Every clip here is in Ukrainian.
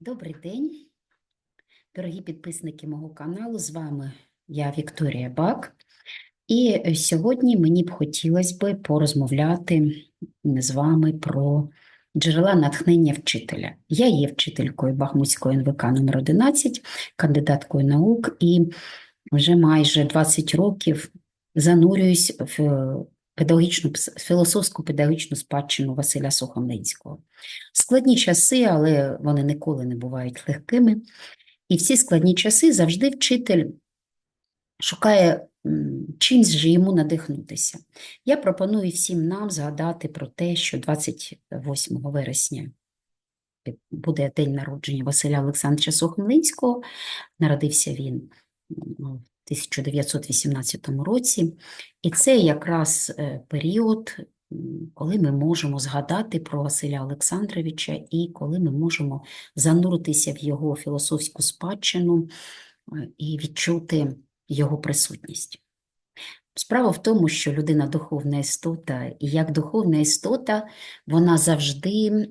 Добрий день, дорогі підписники мого каналу. З вами я Вікторія Бак. І сьогодні мені б хотілося би порозмовляти з вами про джерела натхнення вчителя. Я є вчителькою Бахмутської НВК номер 11 кандидаткою наук, і вже майже 20 років занурююсь в педагогічну, філософську педагогічну спадщину Василя Сухомлинського. Складні часи, але вони ніколи не бувають легкими. І в ці складні часи завжди вчитель шукає чимсь же йому надихнутися. Я пропоную всім нам згадати про те, що 28 вересня буде день народження Василя Олександровича Сухомлинського. Народився він в 1918 році. І це якраз е, період, коли ми можемо згадати про Василя Олександровича і коли ми можемо зануритися в його філософську спадщину е, і відчути його присутність. Справа в тому, що людина духовна істота, і як духовна істота, вона завжди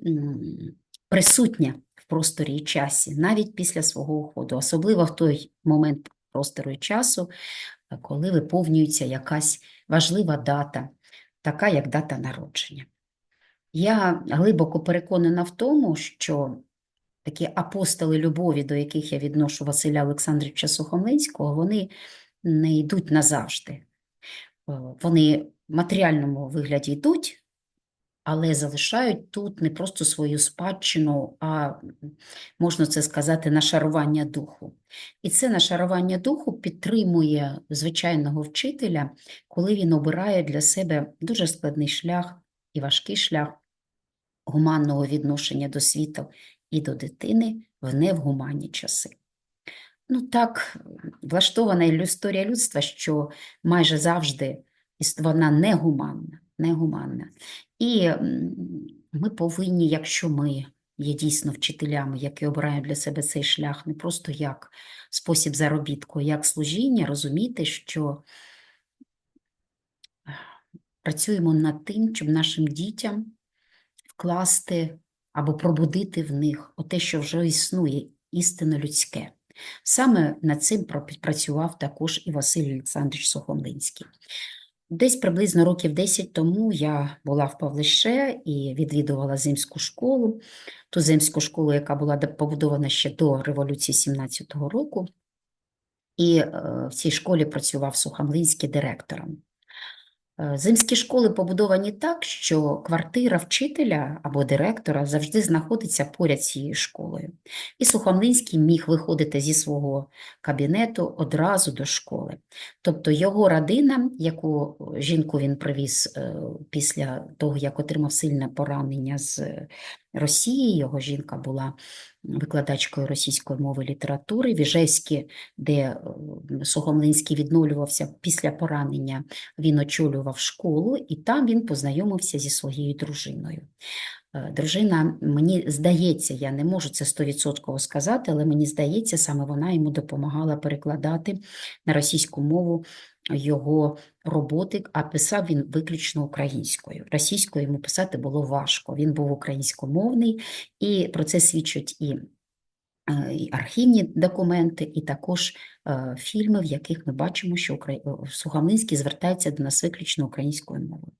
присутня в просторі і часі, навіть після свого уходу, особливо в той момент простору і часу, е, коли виповнюється якась важлива дата, така як дата народження. Я глибоко переконана в тому, що такі апостоли любові, до яких я відношу Василя Олександровича Сухомлинського, вони не йдуть назавжди. Е, Вони в матеріальному вигляді йдуть, але залишають тут не просто свою спадщину, а можна це сказати, нашарування духу. І це нашарування духу підтримує звичайного вчителя, коли він обирає для себе дуже складний шлях і важкий шлях гуманного відношення до світу і до дитини в невгуманні часи. Ну так, влаштована історія людства, що майже завжди вона негуманна, негуманна. І ми повинні, якщо ми є дійсно вчителями, які обирають для себе цей шлях не просто як спосіб заробітку, а як служіння, розуміти, що е, працюємо над тим, щоб нашим дітям вкласти або пробудити в них те, що вже існує, істинно людське. Саме над цим працював також і Василь Олександрович Сухомлинський. Десь приблизно років 10 тому я була в Павлише і відвідувала земську школу, ту земську школу, яка була побудована ще до революції 17-го року. І е, в цій школі працював Сухомлинський директором. Е, Земські школи побудовані так, що квартира вчителя або директора завжди знаходиться поряд цією школою. І Сухомлинський міг виходити зі свого кабінету одразу до школи. Тобто його родина, яку жінку він привіз е, після того, як отримав сильне поранення з Росії, його жінка була викладачкою російської мови літератури, в Іжевські, де е, Сухомлинський відновлювався після поранення, він очолював школу, і там він познайомився зі своєю дружиною. Е, Дружина, мені здається, я не можу це стовідсотково сказати, але мені здається, саме вона йому допомагала перекладати на російську мову його роботи, а писав він виключно українською. Російською йому писати було важко. Він був українськомовний, і про це свідчать і е, і архівні документи, і також е, фільми, в яких ми бачимо, що Укра- е, Сухомлинський звертається до нас виключно українською мовою.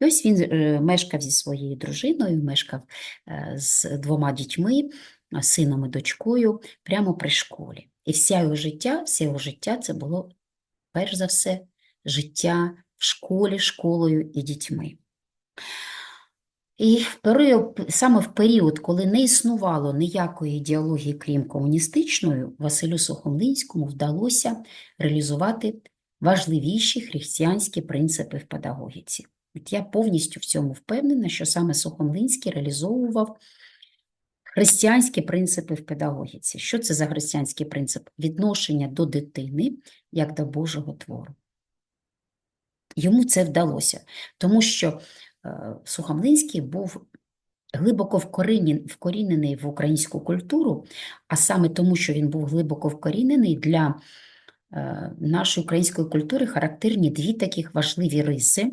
І ось він е, мешкав зі своєю дружиною, мешкав е, з двома дітьми, сином і дочкою, прямо при школі. І вся його життя, все його життя це було перш за все життя в школі, школою і дітьми. І в період, саме в період, коли не існувало ніякої ідеології, крім комуністичної, Василю Сухомлинському вдалося реалізувати важливіші християнські принципи в педагогіці. От я повністю в цьому впевнена, що саме Сухомлинський реалізовував християнські принципи в педагогіці. Що це за християнський принцип? Відношення до дитини як до Божого твору. Йому це вдалося, тому що е, Сухомлинський був глибоко вкорінений в українську культуру, а саме тому, що він був глибоко вкорінений для е, нашої української культури характерні дві таких важливі риси,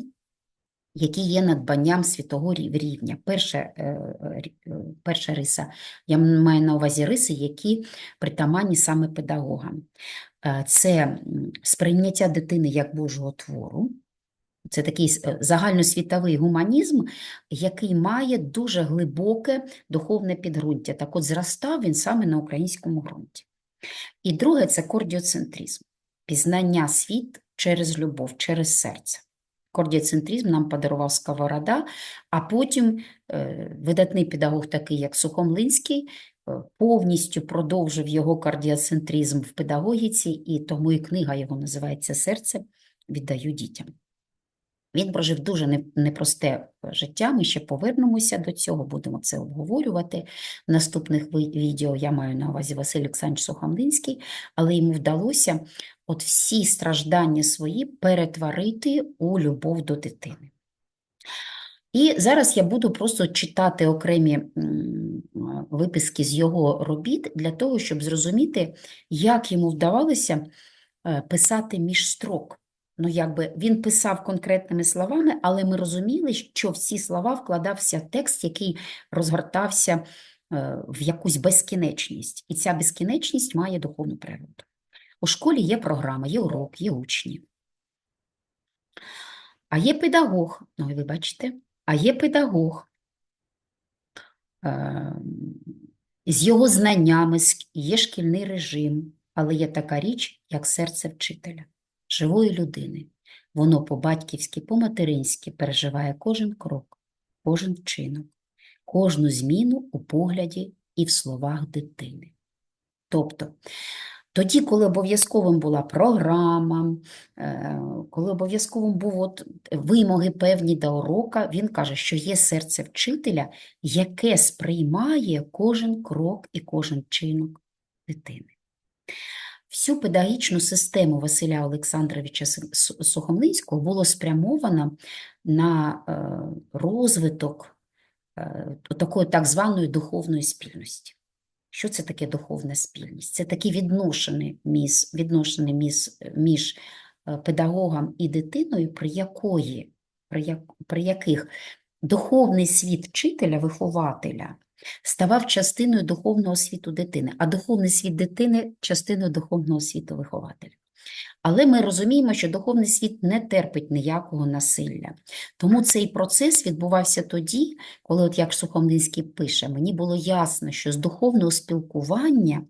які є надбанням світового рівня. Перша, е, е, е, перша риса, я маю на увазі риси, які притаманні саме педагогам. Це сприйняття дитини як Божого твору, це такий загальносвітовий гуманізм, який має дуже глибоке духовне підґрунтя. Так от зростав він саме на українському ґрунті. І друге це кордіоцентризм, пізнання світ через любов, через серце. Кордіоцентризм нам подарував Сковорода, а потім е, видатний педагог, такий як Сухомлинський, е, повністю продовжив його кардіоцентризм в педагогіці, і тому і книга його називається Серце віддаю дітям. Він прожив дуже непросте е, життя. Ми ще повернемося до цього, будемо це обговорювати. В наступних відео я маю на увазі Василь Олександрович Сухомлинський, але йому вдалося от всі страждання свої перетворити у любов до дитини. І зараз я буду просто читати окремі виписки з його робіт для того, щоб зрозуміти, як йому вдавалося е, писати між строк. Ну, якби він писав конкретними словами, але ми розуміли, що в ці слова вкладався текст, який розгортався е, в якусь безкінечність. І ця безкінечність має духовну природу. У школі є програма, є урок, є учні. А є педагог, ну, ви бачите, а є педагог е, з його знаннями, є шкільний режим, але є така річ, як серце вчителя, живої людини. Воно по-батьківськи, по-материнськи переживає кожен крок, кожен вчинок, кожну зміну у погляді і в словах дитини. Тобто, тоді, коли обов'язковим була програма, е, коли обов'язковим був от вимоги певні до урока, він каже, що є серце вчителя, яке сприймає кожен крок і кожен чинок дитини. Всю педагогічну систему Василя Олександровича Сухомлинського було спрямовано на е, розвиток е, такої так званої духовної спільності. Що це таке духовна спільність? Це такі відношення між, відношення між, між педагогом і дитиною, при, якої, при, як, при яких духовний світ вчителя, вихователя ставав частиною духовного світу дитини, а духовний світ дитини частиною духовного світу вихователя. Але ми розуміємо, що духовний світ не терпить ніякого насилля. Тому цей процес відбувався тоді, коли, от як Сухомлинський пише, мені було ясно, що з духовного спілкування,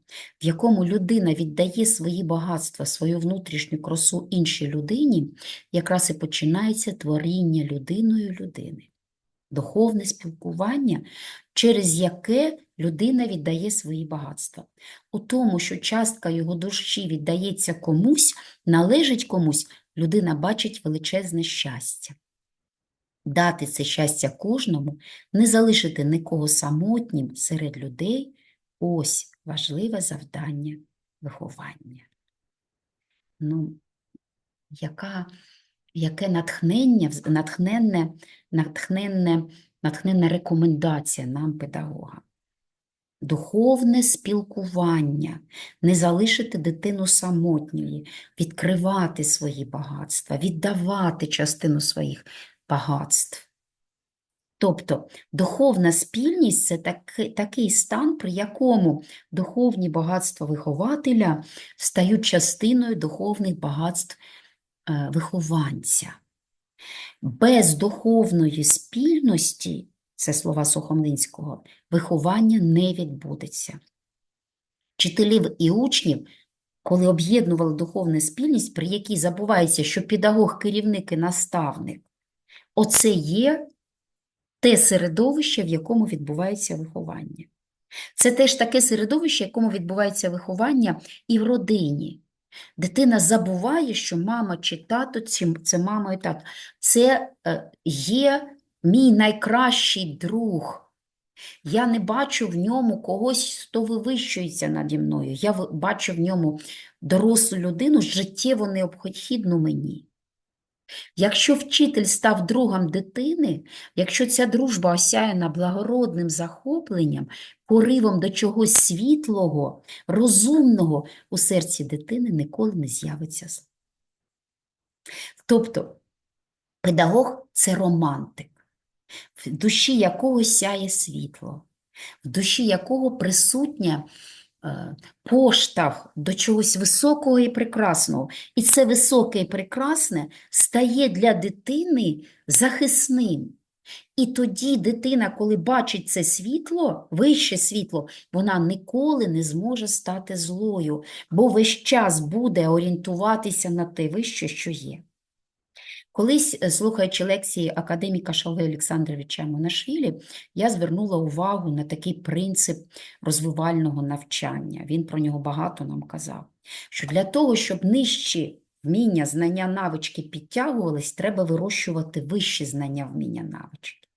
в якому людина віддає свої багатства, свою внутрішню красу іншій людині, якраз і починається творіння людиною людини. Духовне спілкування, через яке людина віддає свої багатства. У тому, що частка його душі віддається комусь, належить комусь, людина бачить величезне щастя. Дати це щастя кожному, не залишити нікого самотнім серед людей – ось важливе завдання виховання. Ну, яка, яке натхнення, натхненне, натхненне, натхненна рекомендація нам, педагога. Духовне спілкування, не залишити дитину самотньою, відкривати свої багатства, віддавати частину своїх багатств. Тобто духовна спільність це такий, такий стан, при якому духовні багатства вихователя стають частиною духовних багатств вихованця. Без духовної спільності, це слова Сухомлинського, виховання не відбудеться. Вчителів і учнів, коли об'єднували духовну спільність, при якій забувається, що педагог, керівник і наставник – оце є те середовище, в якому відбувається виховання. Це теж таке середовище, в якому відбувається виховання і в родині. Дитина забуває, що мама чи тато це мама і тато. Це е, є мій найкращий друг. Я не бачу в ньому когось, хто вивищується наді мною. Я бачу в ньому дорослу людину, життєво необхідну мені. Якщо вчитель став другом дитини, якщо ця дружба осяяна благородним захопленням, поривом до чогось світлого, розумного, у серці дитини ніколи не з'явиться зло. Тобто Педагог це романтик, в душі якого сяє світло, в душі якого присутня е, поштовх до чогось високого і прекрасного. І це високе і прекрасне стає для дитини захисним. І тоді дитина, коли бачить це світло, вище світло, вона ніколи не зможе стати злою, бо весь час буде орієнтуватися на те вище, що є. Колись, е, слухаючи лекції академіка Шали Олександровича Монашвілі, я звернула увагу на такий принцип розвивального навчання. Він про нього багато нам казав, що для того, щоб нижчі вміння, знання, навички підтягувались, треба вирощувати вищі знання, вміння, навички.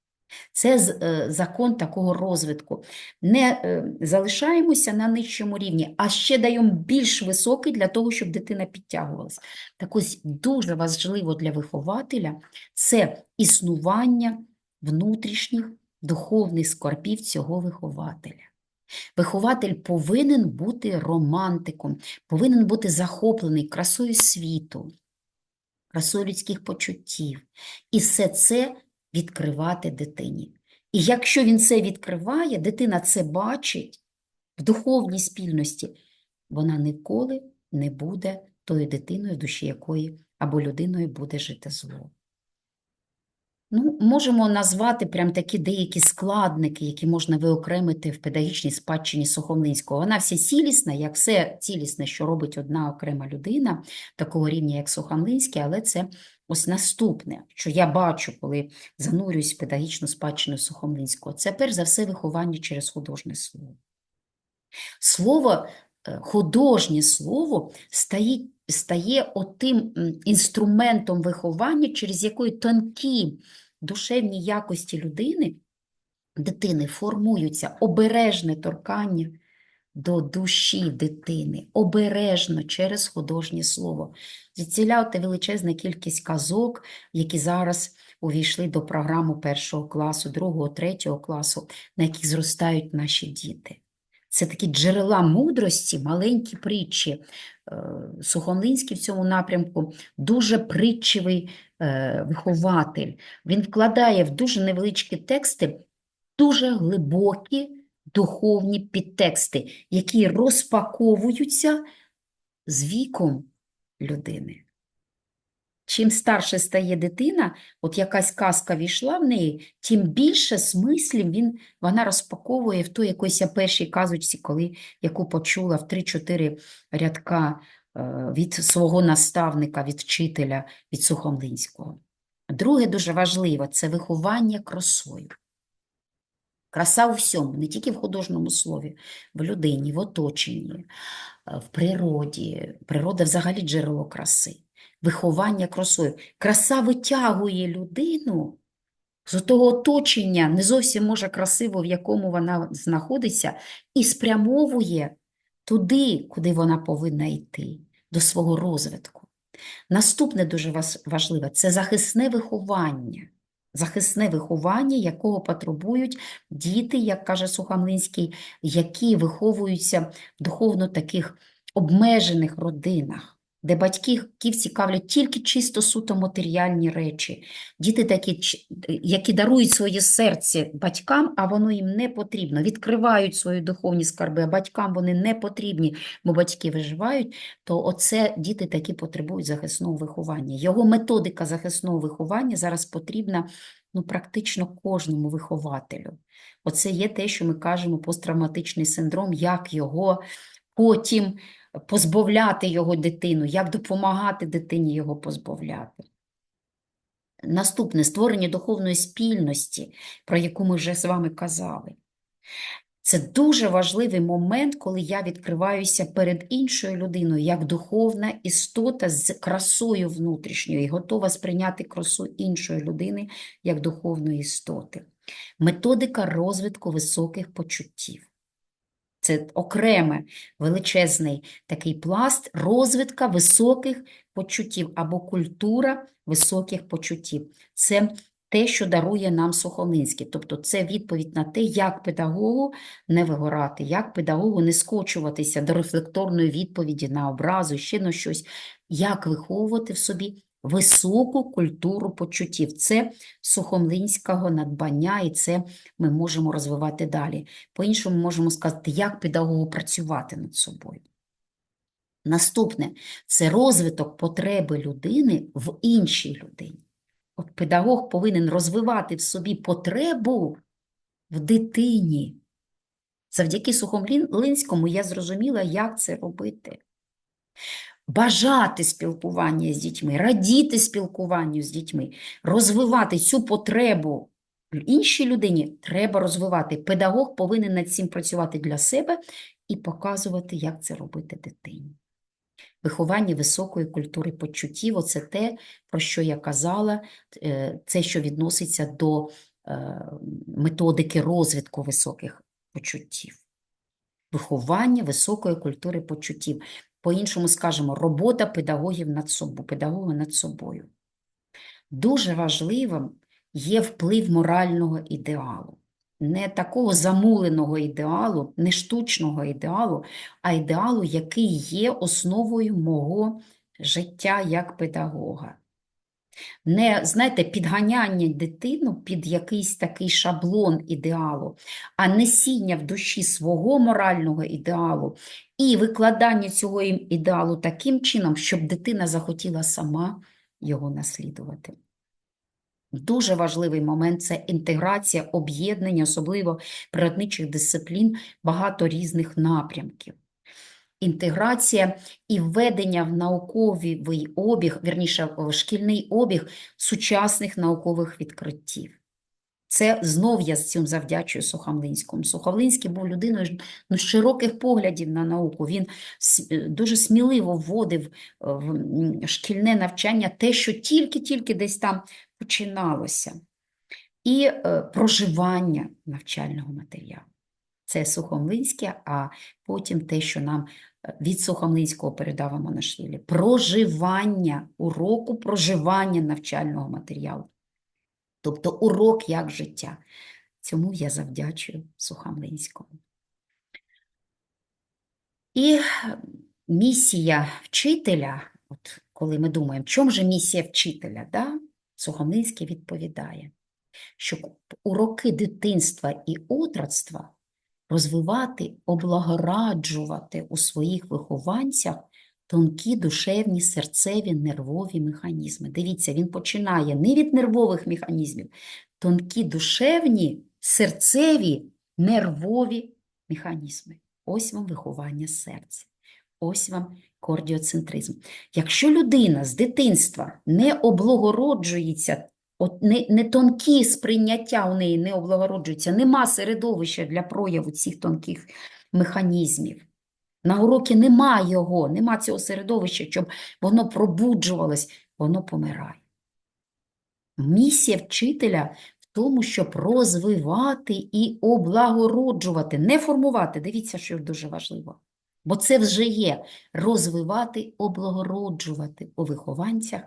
Це е, закон такого розвитку. Не е, залишаємося на нижчому рівні, а ще даємо більш високий для того, щоб дитина підтягувалась. Так ось дуже важливо для вихователя це існування внутрішніх духовних скорбів цього вихователя. Вихователь повинен бути романтиком, повинен бути захоплений красою світу, красою людських почуттів. І все це відкривати дитині. І якщо він це відкриває, дитина це бачить в духовній спільності, вона ніколи не буде тою дитиною, в душі якої або людиною буде жити зло. Ну, можемо назвати прям такі деякі складники, які можна виокремити в педагогічній спадщині Сухомлинського. Вона вся цілісна, як все цілісне, що робить одна окрема людина, такого рівня, як Сухомлинський, але це ось наступне, що я бачу, коли занурююсь в педагогічну спадщину Сухомлинського. Це перш за все виховання через художнє слово. Слово, е, художнє слово стає, стає отим інструментом виховання, через якої тонкі душевні якості людини, дитини формуються обережне торкання до душі дитини, обережно через художнє слово. Звідсіля те величезна кількість казок, які зараз увійшли до програми першого класу, другого, третього класу, на яких зростають наші діти. Це такі джерела мудрості, маленькі притчі. Е, Сухомлинський в цьому напрямку дуже притчевий е, вихователь. Він вкладає в дуже невеличкі тексти дуже глибокі духовні підтексти, які розпаковуються з віком людини. Чим старше стає дитина, от якась казка війшла в неї, тим більше смислів він, вона розпаковує в той якоїсь першій казочці, коли, яку почула в 3-4 рядка е, від свого наставника, від вчителя, від Сухомлинського. Друге, дуже важливо, це виховання красою. Краса у всьому, не тільки в художньому слові, в людині, в оточенні, е, в природі. Природа взагалі джерело краси. Виховання красою. Краса витягує людину з того оточення, не зовсім може красиво, в якому вона знаходиться, і спрямовує туди, куди вона повинна йти, до свого розвитку. Наступне дуже важливе це захисне виховання. Захисне виховання, якого потребують діти, як каже Сухомлинський, які виховуються в духовно таких обмежених родинах, де батьків цікавлять тільки чисто суто матеріальні речі. Діти такі, які дарують своє серце батькам, а воно їм не потрібно, відкривають свої духовні скарби, а батькам вони не потрібні, бо батьки виживають, то оце діти такі потребують захисного виховання. Його методика захисного виховання зараз потрібна ну, практично кожному вихователю. Оце є те, що ми кажемо посттравматичний синдром, як його потім позбавляти його дитину, як допомагати дитині його позбавляти. Наступне створення духовної спільності, про яку ми вже з вами казали. Це дуже важливий момент, коли я відкриваюся перед іншою людиною, як духовна істота з красою внутрішньою і готова сприйняти красу іншої людини як духовної істоти. Методика розвитку високих почуттів. Це окремий величезний такий пласт розвитка високих почуттів або культура високих почуттів. Це те, що дарує нам Сухомлинський. Тобто це відповідь на те, як педагогу не вигорати, як педагогу не скочуватися до рефлекторної відповіді на образу, ще на щось, як виховувати в собі високу культуру почуттів. Це сухомлинського надбання, і це ми можемо розвивати далі. По-іншому можемо сказати, як педагогу працювати над собою. Наступне це розвиток потреби людини в іншій людині. От педагог повинен розвивати в собі потребу в дитині. Завдяки Сухомлинському я зрозуміла, як це робити. Бажати спілкування з дітьми, радіти спілкуванню з дітьми, розвивати цю потребу іншій людині треба розвивати. Педагог повинен над цим працювати для себе і показувати, як це робити дитині. Виховання високої культури почуттів оце те, про що я казала, е, це, що відноситься до е, методики розвитку високих почуттів. Виховання високої культури почуттів. По-іншому скажемо, робота педагогів над собою, педагога над собою. Дуже важливим є вплив морального ідеалу. Не такого замуленого ідеалу, не штучного ідеалу, а ідеалу, який є основою мого життя як педагога. Не, знаєте, підганяння дитину під якийсь такий шаблон ідеалу, а несіння в душі свого морального ідеалу і викладання цього ідеалу таким чином, щоб дитина захотіла сама його наслідувати. Дуже важливий момент це інтеграція, об'єднання, особливо природничих дисциплін, багато різних напрямків. Інтеграція і введення в науковий обіг, вірніше, в шкільний обіг сучасних наукових відкриттів. Це знов я з цим завдячую Сухомлинському. Сухомлинський був людиною ну, широких поглядів на науку. Він е, дуже сміливо вводив е, в шкільне навчання те, що тільки-тільки десь там починалося. І е, проживання навчального матеріалу. Це Сухомлинське, а потім те, що нам е, від Сухомлинського передав Монашвілі. Проживання уроку, проживання навчального матеріалу. Тобто урок як життя. Цьому я завдячую Сухомлинському. І е, місія вчителя, от коли ми думаємо, в чому же місія вчителя, да? Сухомлинський відповідає, що у роки дитинства і отрочства розвивати, облагораджувати у своїх вихованцях тонкі душевні, серцеві, нервові механізми. Дивіться, він починає не від нервових механізмів, тонкі душевні, серцеві, нервові механізми. Ось вам виховання серця. Ось вам кардіоцентризм. Якщо людина з дитинства не облагороджується, от не, не тонкі сприйняття у неї не облагороджуються, нема середовища для прояву цих тонких механізмів. На уроці нема його, нема цього середовища, щоб воно пробуджувалось, воно помирає. Місія вчителя в тому, щоб розвивати і облагороджувати, не формувати. Дивіться, що дуже важливо. Бо це вже є розвивати, облагороджувати у вихованцях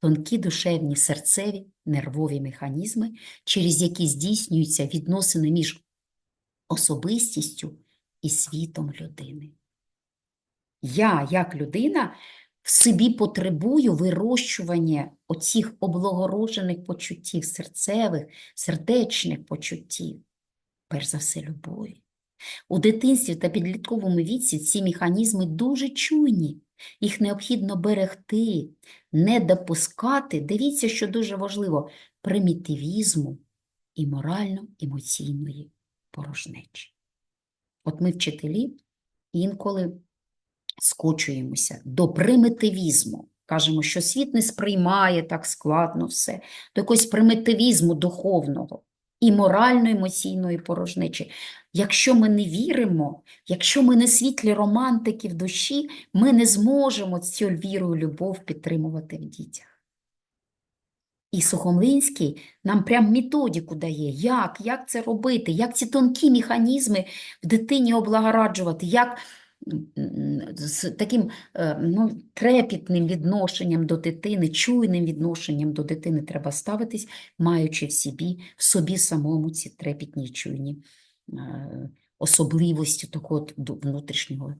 тонкі душевні серцеві нервові механізми, через які здійснюються відносини між особистістю і світом людини. Я, як людина, в собі потребую вирощування оцих облагороджених почуттів, серцевих, сердечних почуттів, перш за все, любові. У дитинстві та підлітковому віці ці механізми дуже чуйні, їх необхідно берегти, не допускати, дивіться, що дуже важливо, примітивізму і морально-емоційної порожнечі. От ми, вчителі, інколи скочуємося до примітивізму. Кажемо, що світ не сприймає так складно все, до якогось примітивізму духовного і морально-емоційної порожнечі. Якщо ми не віримо, якщо ми не світлі романтики в душі, ми не зможемо цю віру і любов підтримувати в дітях. І Сухомлинський нам прям методику дає, як, як це робити, як ці тонкі механізми в дитині облагораджувати, як з таким е, ну, трепітним відношенням до дитини, чуйним відношенням до дитини треба ставитись, маючи в собі, в собі самому ці трепітні чуйні особливості такого внутрішнього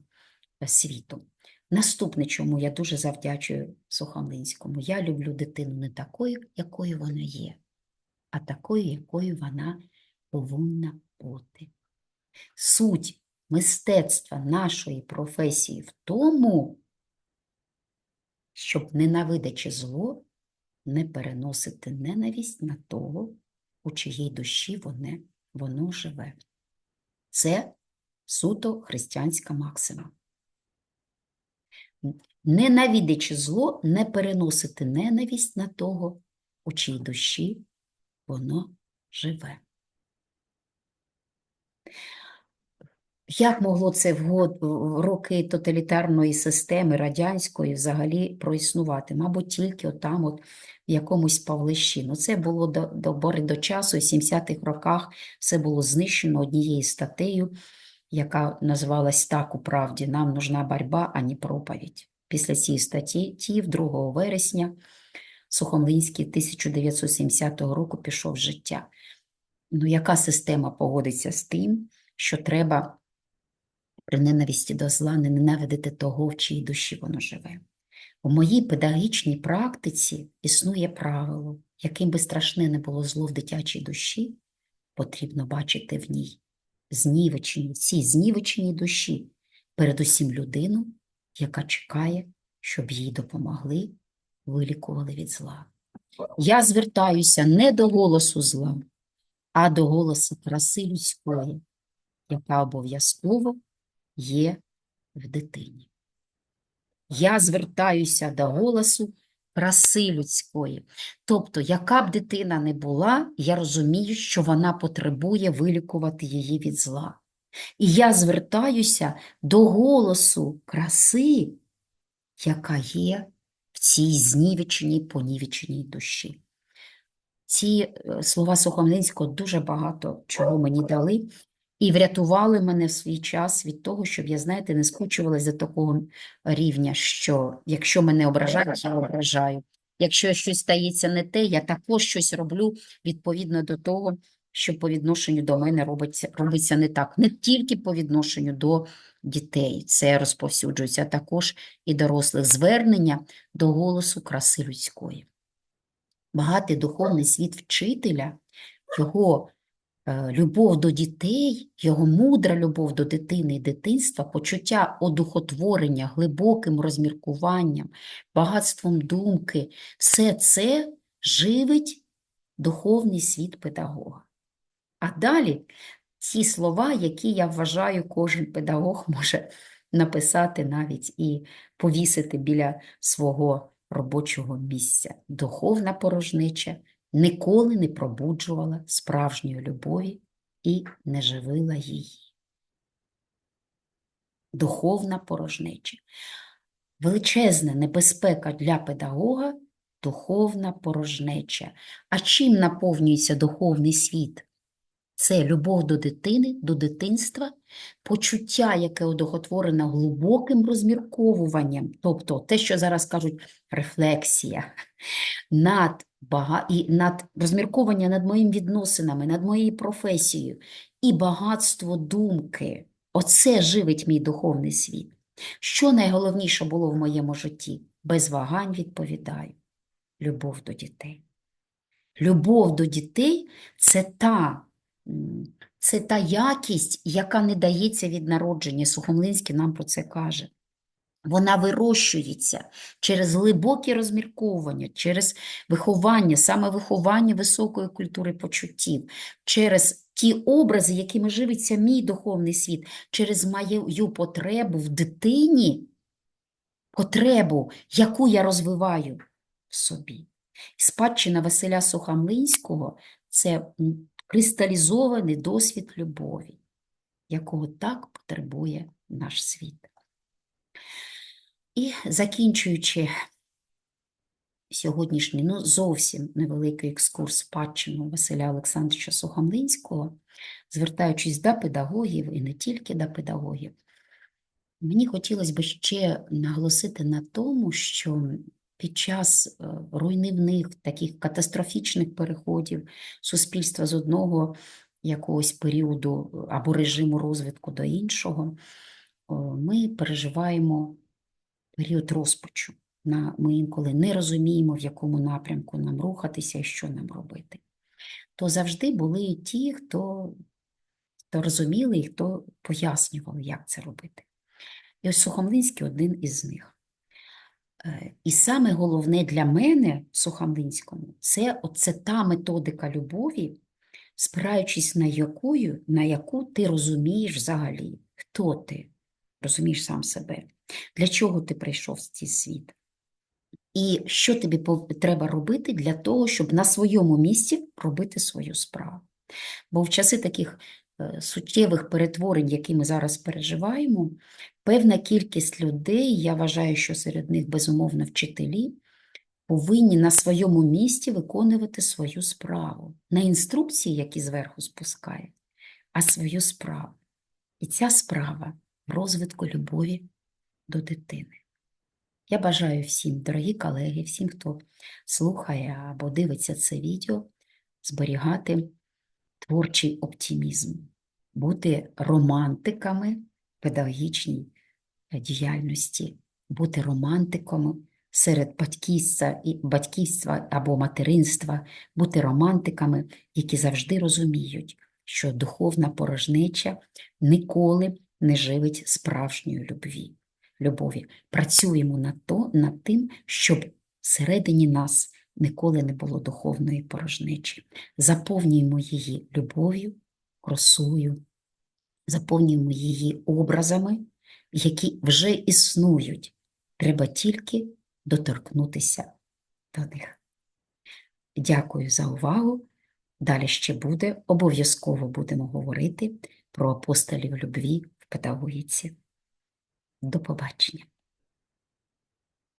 е, світу. Наступне, чому я дуже завдячую Сухомлинському, я люблю дитину не такою, якою вона є, а такою, якою вона повинна бути. Суть мистецтва нашої професії в тому, щоб, ненавидячи зло, не переносити ненависть на того, у чиїй душі воно, воно живе. Це суто християнська максима. Ненавидячи зло, не переносити ненависть на того, у чій душі воно живе. Як могло це в роки тоталітарної системи радянської взагалі проіснувати? Мабуть, тільки отам, от в якомусь Павлищі. Ну, це було до, до до часу, в 70-х роках все було знищено однією статтею, яка називалась так у правді «Нам нужна борьба, а не проповідь». Після цієї статті, ті, 2 вересня, Сухомлинський 1970 року пішов з життя. Ну, яка система погодиться з тим, що треба при ненависті до зла не ненавидити того, в чиїй душі воно живе? У моїй педагогічній практиці існує правило, яким би страшне не було зло в дитячій душі, потрібно бачити в ній знівечені, цій знівеченій душі, передусім людину, яка чекає, щоб їй допомогли, вилікували від зла. Я звертаюся не до голосу зла, а до голосу краси людської, яка обов'язково є в дитині. Я звертаюся до голосу краси людської. Тобто, яка б дитина не була, я розумію, що вона потребує вилікувати її від зла. І я звертаюся до голосу краси, яка є в цій знівеченій, понівеченій душі. Ці е, слова Сухомлинського дуже багато чого мені дали і врятували мене в свій час від того, щоб я, знаєте, не скучувалася за такого рівня, що якщо мене ображають, я ображаю. Якщо щось стається не те, я також щось роблю відповідно до того, що по відношенню до мене робиться, робиться не так. Не тільки по відношенню до дітей, це розповсюджується, а також і дорослих звернення до голосу краси людської. Багатий духовний світ вчителя, його любов до дітей, його мудра любов до дитини і дитинства, почуття одухотворення, глибоким розміркуванням, багатством думки, все це живить духовний світ педагога. А далі ті слова, які я вважаю, кожен педагог може написати навіть і повісити біля свого робочого місця. Духовна порожнича ніколи не пробуджувала справжньої любові і не живила її. Духовна порожнича. Величезна небезпека для педагога – духовна порожнеча. А чим наповнюється духовний світ? Це любов до дитини, до дитинства, почуття, яке одухотворене глибоким розмірковуванням, тобто те, що зараз кажуть рефлексія, над, бага... і над розмірковання над моїми відносинами, над моєю професією і багатство думки. Оце живить мій духовний світ. Що найголовніше було в моєму житті? Без вагань відповідаю. Любов до дітей. Любов до дітей – це та Це та якість, яка не дається від народження. Сухомлинський нам про це каже. Вона вирощується через глибокі розмірковування, через виховання, саме виховання високої культури почуттів, через ті образи, якими живиться мій духовний світ, через мою потребу в дитині, потребу, яку я розвиваю в собі. Спадщина Василя Сухомлинського – це кристалізований досвід любові, якого так потребує наш світ. І закінчуючи сьогоднішній, ну зовсім невеликий екскурс спадщину Василя Олександровича Сухомлинського, звертаючись до педагогів і не тільки до педагогів, мені хотілося б ще наголосити на тому, що під час е, руйнівних таких катастрофічних переходів суспільства з одного якогось періоду або режиму розвитку до іншого, ми переживаємо період розпачу. Ми інколи не розуміємо, в якому напрямку нам рухатися і що нам робити. То завжди були ті, хто, хто розуміли і хто пояснювали, як це робити. І ось Сухомлинський один із них. Е, І саме головне для мене в Сухомлинському це оце та методика любові, спираючись на якою, на яку ти розумієш взагалі, хто ти, розумієш сам себе, для чого ти прийшов в цей світ. І що тобі треба робити для того, щоб на своєму місці робити свою справу. Бо в часи таких е, суттєвих перетворень, які ми зараз переживаємо, певна кількість людей, я вважаю, що серед них безумовно вчителі, повинні на своєму місці виконувати свою справу. Не інструкції, які зверху спускають, а свою справу. І ця справа розвитку любові до дитини. Я бажаю всім, дорогі колеги, всім, хто слухає або дивиться це відео, зберігати творчий оптимізм, бути романтиками педагогічній е, діяльності, бути романтиками серед батьківства, і- батьківства або материнства, бути романтиками, які завжди розуміють, що духовна порожнеча ніколи не живить справжньої любві. Любові. Працюємо над, то, над тим, щоб всередині нас ніколи не було духовної порожнечі. Заповнюємо її любов'ю, красою, заповнюємо її образами, які вже існують. Треба тільки доторкнутися до них. Дякую за увагу. Далі ще буде, обов'язково будемо говорити про апостолів любві в педагогіці. До побачення.